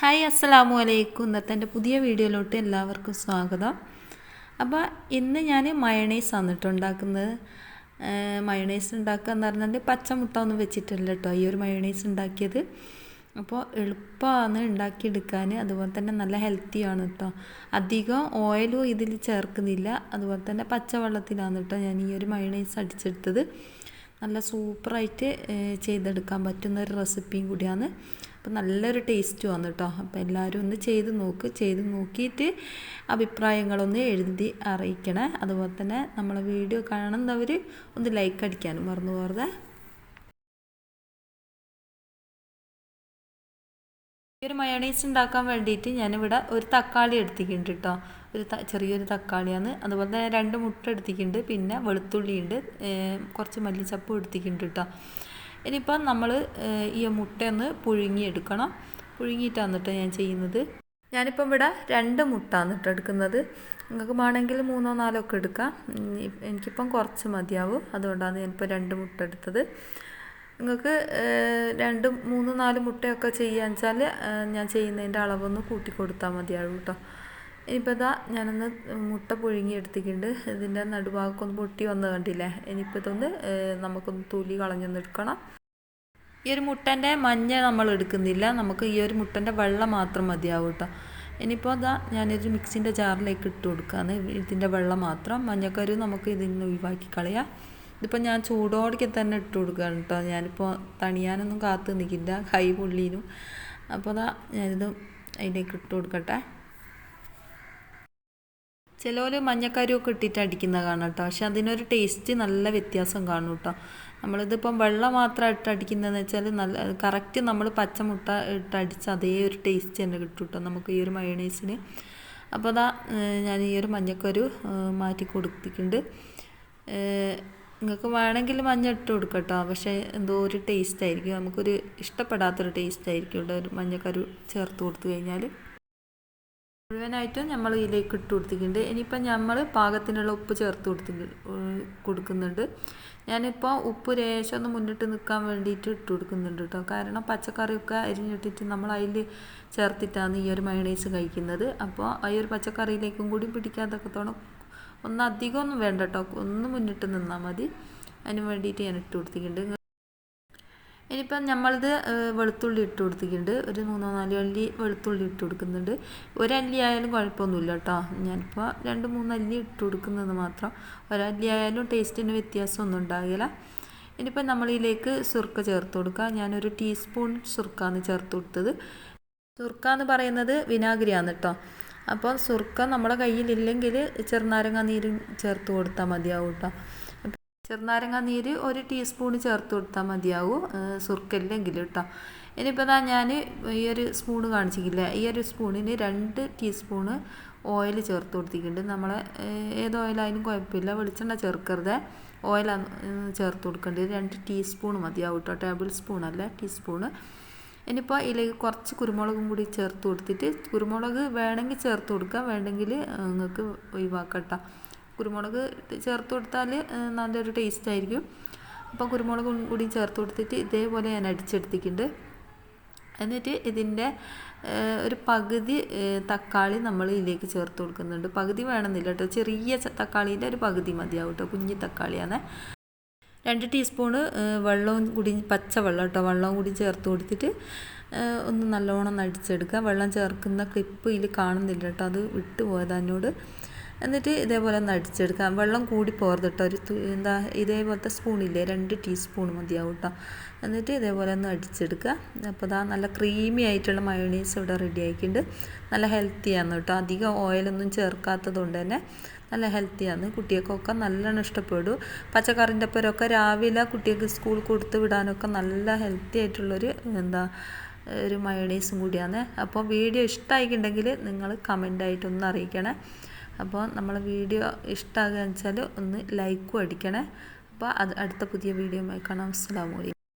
Hi അസ്സലാമു അലൈക്കും. ഇന്നത്തെ എന്റെ പുതിയ വീഡിയോയിലോട്ട് എല്ലാവർക്കും സ്വാഗതം. അപ്പോൾ ഇന്ന് ഞാൻ മയണൈസ് ആണ് കേട്ടോ ഉണ്ടാക്കുന്നത് മയണൈസ് ഉണ്ടാക്കുക എന്ന് പറഞ്ഞാൽ പച്ചമുട്ട ഒന്നും വെച്ചിട്ടില്ല കേട്ടോ ഈ ഒരു മയണൈസ് ഉണ്ടാക്കിയത്. അപ്പോൾ എളുപ്പമാണ് ഉണ്ടാക്കിയെടുക്കാൻ. അതുപോലെ തന്നെ നല്ല ഹെൽത്തിയാണ് കേട്ടോ അധികം ഓയിലും ഇതിൽ ചേർക്കുന്നില്ല. അതുപോലെ തന്നെ പച്ചവെള്ളത്തിലാണ് കേട്ടോ ഞാൻ ഈ ഒരു മയണൈസ് അടിച്ചെടുത്തത്. നല്ല സൂപ്പറായിട്ട് ചെയ്തെടുക്കാൻ പറ്റുന്ന ഒരു റെസിപ്പിയും കൂടിയാണ്. അപ്പോൾ നല്ലൊരു ടേസ്റ്റ് വന്നു കേട്ടോ അപ്പോൾ എല്ലാവരും ഒന്ന് ചെയ്ത് നോക്ക്. ചെയ്ത് നോക്കിയിട്ട് അഭിപ്രായങ്ങളൊന്ന് എഴുതി അറിയിക്കണേ. അതുപോലെ തന്നെ നമ്മളെ വീഡിയോ കാണുന്നവർ ഒന്ന് ലൈക്ക് അടിക്കാനും മറന്നു പോകരുതേ. ഈ ഒരു മയോണൈസ് ഉണ്ടാക്കാൻ വേണ്ടിയിട്ട് ഞാനിവിടെ ഒരു തക്കാളി എടുത്തിട്ടുണ്ട് കേട്ടോ ഒരു ചെറിയൊരു തക്കാളിയാണ്. അതുപോലെ തന്നെ രണ്ട് മുട്ട എടുത്തിട്ടുണ്ട്. പിന്നെ വെളുത്തുള്ളി ഉണ്ട് കുറച്ച് മല്ലിച്ചപ്പും എടുത്തിട്ടുണ്ട് കേട്ടോ ഇനിയിപ്പം നമ്മൾ ഈ മുട്ടയൊന്ന് പുഴുങ്ങിയെടുക്കണം. പുഴുങ്ങിയിട്ടാണ് കേട്ടോ ഞാൻ ചെയ്യുന്നത്. ഞാനിപ്പം ഇവിടെ രണ്ട് മുട്ടാണ് കേട്ടോ എടുക്കുന്നത്. നിങ്ങൾക്ക് വേണമെങ്കിൽ മൂന്നോ നാലോ ഒക്കെ എടുക്കാം. എനിക്കിപ്പം കുറച്ച് മതിയാവും. അതുകൊണ്ടാണ് ഞാനിപ്പോൾ രണ്ട് മുട്ട എടുത്തത്. നിങ്ങൾക്ക് രണ്ട് മൂന്ന് നാല് മുട്ടയൊക്കെ ചെയ്യാന്ന് വെച്ചാൽ ഞാൻ ചെയ്യുന്നതിന്റെ അളവൊന്ന് കൂട്ടി കൊടുത്താൽ മതിയാവും കേട്ടോ. ഇനിയിപ്പോൾ ഇതാ ഞാനൊന്ന് മുട്ട പുഴുങ്ങി എടുത്തിട്ടുണ്ട് ഇതിന്റെ നടുഭാഗമൊക്കെ ഒന്ന് പൊട്ടി വന്ന് കണ്ടില്ലേ? ഇനിയിപ്പോൾ ഇതൊന്ന് നമുക്കൊന്ന് തൊലി കളഞ്ഞൊന്ന് എടുക്കണം. ഈ ഒരു മുട്ടന്റെ മഞ്ഞ നമ്മൾ എടുക്കുന്നില്ല. നമുക്ക് ഈ ഒരു മുട്ടന്റെ വെള്ളം മാത്രം മതിയാവും കേട്ടോ. ഇനിയിപ്പോൾ അതാ ഞാനൊരു മിക്സിന്റെ ജാറിലേക്ക് ഇട്ട് കൊടുക്കുകയാണ് ഇതിന്റെ വെള്ളം മാത്രം. മഞ്ഞക്കരു നമുക്ക് ഇതിൽ നിന്ന് ഒഴിവാക്കി കളയാം. ഇതിപ്പോൾ ഞാൻ ചൂടോടൊക്കെ തന്നെ ഇട്ട് കൊടുക്കുകയാണ് കേട്ടോ. ഞാനിപ്പോൾ തണിയാനൊന്നും കാത്തു നിൽക്കില്ല. കൈ പൊള്ളീനും. അപ്പോൾ അതാ ഞാനിത് അതിലേക്ക് ഇട്ട് കൊടുക്കട്ടെ. ചിലവർ മഞ്ഞക്കരുമൊക്കെ ഇട്ടിട്ട് അടിക്കുന്ന കാണാം കേട്ടോ. പക്ഷെ അതിനൊരു ടേസ്റ്റ് നല്ല വ്യത്യാസം കാണും കേട്ടോ. നമ്മളിതിപ്പം വെള്ളം മാത്രം ഇട്ട് അടിക്കുന്നതെന്ന് വെച്ചാൽ നല്ല കറക്റ്റ് നമ്മൾ പച്ചമുട്ട ഇട്ട് അടിച്ച അതേ ഒരു ടേസ്റ്റ് തന്നെ കിട്ടും കേട്ടോ. നമുക്ക് ഈ ഒരു മയണൈസിന് അപ്പോൾ അതാ ഞാൻ ഈ ഒരു മഞ്ഞക്കരു മാറ്റി കൊടുത്തിട്ടുണ്ട്. നിങ്ങൾക്ക് വേണമെങ്കിൽ മഞ്ഞ ഇട്ട് കൊടുക്കട്ടോ പക്ഷേ എന്തോ ഒരു ടേസ്റ്റ് ആയിരിക്കും. നമുക്കൊരു ഇഷ്ടപ്പെടാത്തൊരു ടേസ്റ്റ് ആയിരിക്കും ഇവിടെ ഒരു മഞ്ഞക്കരു ചേർത്ത് കൊടുത്തു കഴിഞ്ഞാൽ മുഴുവനായിട്ടും നമ്മൾ ഇതിലേക്ക് ഇട്ട് കൊടുത്തിട്ടുണ്ട്. ഇനിയിപ്പോൾ നമ്മൾ പാകത്തിനുള്ള ഉപ്പ് ചേർത്ത് കൊടുത്തി കൊടുക്കുന്നുണ്ട്. ഞാനിപ്പോൾ ഉപ്പ് രേശം ഒന്ന് മുന്നിട്ട് നിൽക്കാൻ വേണ്ടിയിട്ട് ഇട്ട് കൊടുക്കുന്നുണ്ട് കേട്ടോ. കാരണം പച്ചക്കറിയൊക്കെ അരിഞ്ഞിട്ടിട്ട് നമ്മൾ അതിൽ ചേർത്തിട്ടാണ് ഈ ഒരു മയണൈസ് കഴിക്കുന്നത്. അപ്പോൾ ഈ ഒരു പച്ചക്കറിയിലേക്കും കൂടി പിടിക്കാത്തക്കത്തോളം ഒന്ന് അധികമൊന്നും വേണ്ട കേട്ടോ. ഒന്ന് മുന്നിട്ട് നിന്നാൽ മതി. അതിന് വേണ്ടിയിട്ട് ഞാൻ ഇട്ട് കൊടുത്തിട്ടുണ്ട്. ഇനിയിപ്പം നമ്മളിത് വെളുത്തുള്ളി ഇട്ട് കൊടുത്തിട്ടുണ്ട്. ഒരു മൂന്നോ നാലോ അല്ലി വെളുത്തുള്ളി ഇട്ട് കൊടുക്കുന്നുണ്ട്. ഒരല്ലി ആയാലും കുഴപ്പമൊന്നുമില്ല കേട്ടോ ഞാനിപ്പോൾ രണ്ട് മൂന്ന് അല്ലി ഇട്ട് കൊടുക്കുന്നത് മാത്രം. ഒരല്ലി ആയാലും ടേസ്റ്റിന് വ്യത്യാസമൊന്നും ഉണ്ടാകില്ല. ഇനിയിപ്പം നമ്മളിതിലേക്ക് സുർക്ക ചേർത്ത് കൊടുക്കുക. ഞാനൊരു ടീസ്പൂൺ സുർക്കാന്ന് ചേർത്ത് കൊടുത്തത്. സുർക്ക എന്ന് പറയുന്നത് വിനാഗിരിയാണ് കേട്ടോ അപ്പോൾ സുർക്ക നമ്മുടെ കയ്യിലില്ലെങ്കിൽ ചെറുനാരങ്ങ നീരും ചേർത്ത് കൊടുത്താൽ മതിയാവും കേട്ടോ ചെറുനാരങ്ങ നീര് ഒരു ടീസ്പൂൺ ചേർത്ത് കൊടുത്താൽ മതിയാവും. സുർക്കല്ലെങ്കിൽ കേട്ടോ ഇനിയിപ്പോൾ ഇതാ ഞാൻ ഈ ഒരു സ്പൂണ് കാണിച്ചിട്ടില്ല? ഈ ഒരു സ്പൂണിന് രണ്ട് ടീസ്പൂണ് ഓയിൽ ചേർത്ത് കൊടുത്തിട്ടുണ്ട്. നമ്മളെ ഏത് ഓയിലായാലും കുഴപ്പമില്ല. വെളിച്ചെണ്ണ ചേർക്കരുത്. ഓയിലാണ് ചേർത്ത് കൊടുക്കേണ്ടത്. രണ്ട് ടീസ്പൂൺ മതിയാവും കേട്ടോ ടേബിൾ സ്പൂൺ അല്ല ടീസ്പൂണ്. ഇനിയിപ്പോൾ ഇതിലേക്ക് കുറച്ച് കുരുമുളകും കൂടി ചേർത്ത് കൊടുത്തിട്ട് കുരുമുളക് വേണമെങ്കിൽ ചേർത്ത് കൊടുക്കാം. വേണ്ടെങ്കിൽ നിങ്ങൾക്ക് ഒഴിവാക്കട്ടോ കുരുമുളക് ചേർത്ത് കൊടുത്താൽ നല്ലൊരു ടേസ്റ്റ് ആയിരിക്കും. അപ്പോൾ കുരുമുളക് കൂടി ചേർത്ത് കൊടുത്തിട്ട് ഇതേപോലെ ഞാൻ അടിച്ചെടുത്തിട്ടുണ്ട്. എന്നിട്ട് ഇതിന്റെ ഒരു പകുതി തക്കാളി നമ്മൾ ഇതിലേക്ക് ചേർത്ത് കൊടുക്കുന്നുണ്ട്. പകുതി വേണമെന്നില്ല കേട്ടോ. ചെറിയ തക്കാളീന്റെ ഒരു പകുതി മതിയാവും കേട്ടോ. കുഞ്ഞി തക്കാളിയാണ്. രണ്ട് ടീസ്പൂണ് വെള്ളവും കൂടി പച്ച വെള്ളം കേട്ടോ. വെള്ളവും കൂടി ചേർത്ത് കൊടുത്തിട്ട് ഒന്ന് നല്ലോണം അടിച്ചെടുക്കുക. വെള്ളം ചേർക്കുന്ന ക്ലിപ്പ് ഇതിൽ കാണുന്നില്ല കേട്ടോ. അത് വിട്ടു പോയത് എന്നോട്. എന്നിട്ട് ഇതേപോലെ ഒന്ന് വെള്ളം കൂടി പോകരുത് ഒരു എന്താ ഇതേപോലത്തെ സ്പൂണില്ലേ രണ്ട് ടീസ്പൂൺ മതിയാവും കേട്ടോ. എന്നിട്ട് ഇതേപോലെ ഒന്ന് അടിച്ചെടുക്കുക. അപ്പോൾ ഇതാ നല്ല ക്രീമി ആയിട്ടുള്ള മയോണീസ് ഇവിടെ റെഡി ആക്കിയിട്ടുണ്ട് നല്ല ഹെൽത്തിയാണ് കേട്ടോ. അധികം ഓയിലൊന്നും ചേർക്കാത്തത് കൊണ്ട് തന്നെ നല്ല ഹെൽത്തിയാണ് കുട്ടികൾക്കൊക്കെ നല്ലോണം ഇഷ്ടപ്പെടും. പച്ചക്കറിന്റെ ഒപ്പരമൊക്കെ രാവിലെ കുട്ടികൾക്ക് സ്കൂൾ കൊടുത്ത് വിടാനൊക്കെ നല്ല ഹെൽത്തി ആയിട്ടുള്ളൊരു എന്താ ഒരു മയോണൈസും കൂടിയാണ് അപ്പോൾ വീഡിയോ ഇഷ്ടമായിട്ടുണ്ടെങ്കിൽ നിങ്ങൾ കമന്റായിട്ടൊന്ന് അറിയിക്കണേ. അപ്പോൾ നമ്മളെ വീഡിയോ ഇഷ്ടമാകുക വെച്ചാൽ ഒന്ന് ലൈക്കും അടിക്കണേ. അപ്പോൾ അത് അടുത്ത പുതിയ വീഡിയോ കാണാം. അസ്സാം വലൈക്കും